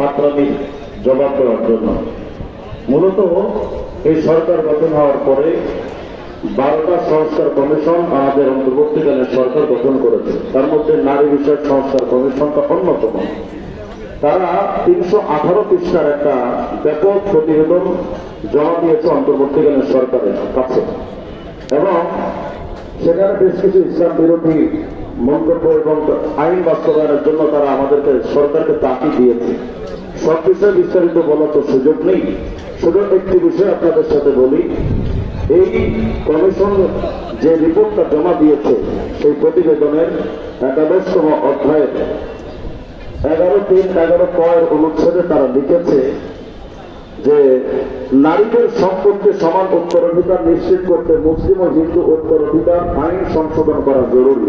ফাতরামির জবাব দেওয়ার জন্য। মূলত এই সরকার গঠন হওয়ার পরে বারোটা সংস্কার কমিশন আমাদের অন্তর্বর্তীকালীন সরকার গঠন করেছে। তার মধ্যে নারী বিষয়ক সংস্কার কমিশনটা অন্যতম। তারা তিনশো আঠারো পৃষ্ঠার একটা ব্যাপক প্রতিবেদন জমা দিয়েছে অন্তর্বর্তীকালীন সরকারের কাছে। এবং সেখানে বেশ কিছু ইসলাম বিরোধী মন্তব্য এবং আইন বাস্তবায়নের জন্য তারা আমাদেরকে সরকারকে তাকি দিয়েছে। সব বিষয়ে বিস্তারিত বলার তো সুযোগ নেই। শুধু একটি বিষয় আপনাদের সাথে বলি, এই কমিশন যে রিপোর্টটা জমা দিয়েছে, সেই প্রতিবেদনের একাদশতম অধ্যায়ের এগারো তিন, এগারো কয়ের অনুচ্ছেদে তারা লিখেছে যে, নারীদের সম্পর্কে সমান উত্তরাধিকার নিশ্চিত করতে মুসলিম ও হিন্দু উত্তরাধিকার আইন সংশোধন করা জরুরি।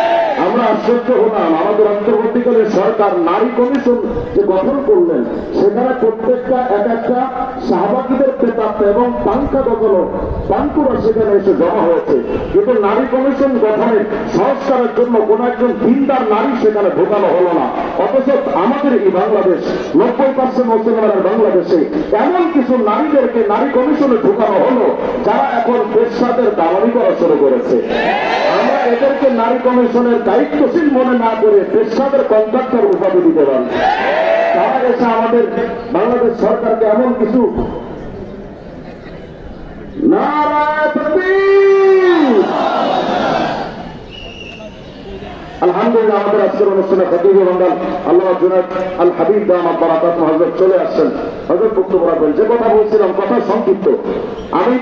আমরা আশ্চর্য হলাম। আমাদের অন্তর্বর্তীকালে সরকার, নারী কমিশন যে গঠন করলেন, সেখানে প্রত্যেকটা এক একটা শাহবাগীদের প্রেতাত্মা এবং পাঙ্কা দখল পাঙ্কুরা সেখানে এসে জমা হয়েছে। কিন্তু নারী কমিশন গঠনের সংস্কারের জন্য কোন একজন দিনদার নারী সেখানে ঢোকানো হলো না। অথচ আমাদের এই বাংলাদেশ, নব্বই পার্সেন্ট মুসলমানের বাংলাদেশে এমন কিছু নারীদেরকে নারী কমিশনে ঢোকানো হলো, যারা এখন পেশাদের দালালি করা শুরু করেছে। আমরা এদেরকে নারী কমিশনের দায়িত্বশীল মনে না করে পেশাদের কন্ট্রাক্টর উপাধি দিতে পারি। তারা এসে আমাদের বাংলাদেশ সরকারকে এমন কিছু আলহামদুলিল্লাহ, আমাদের আজকের অনুষ্ঠানে আমি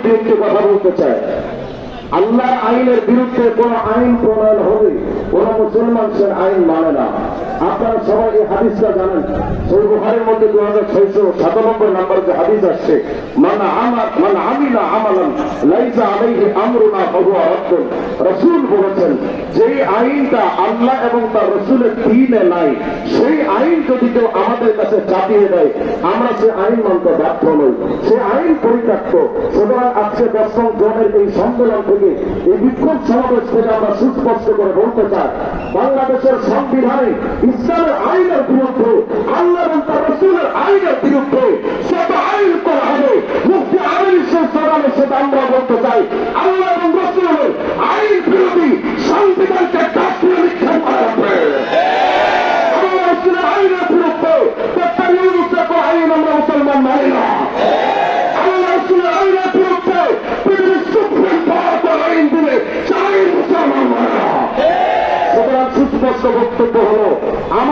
কথা বলতে চাই। আল্লাহর আইনের বিরুদ্ধে কোন আইন প্রণয়ন হবে, কোন মুসলমান সে আইন মানে না। আপনারা সবাই এই হাদিসটা জানেন। সেই বুখারের মধ্যে দু হাজার ছয়শো সাতানব্বই নম্বর যে হাদিস আসছে আমার মানে আমিনা আমালান লাইসা রসুল বলেছেন আইনটা আল্লাহ এবং তার রসুলের দিনে নাই, সেই আইন যদি কেউ আমাদের কাছে চাপিয়ে দেয়, আমরা সে আইন মানতে বাধ্য নই। সে আইন পরিত্যক্ত। সুতরাং আজকে দশম জনের এই সম্মেলন থেকে এই বিক্ষোভ সমাবেশ থেকে আমরা সুস্পষ্ট করে বলতে চাই, বাংলাদেশের সংবিধানে ইসলামের আইনের বিরুদ্ধে, আল্লাহ আইনের বিরুদ্ধে সেটা সুস্পষ্ট বক্তব্য হলো আমার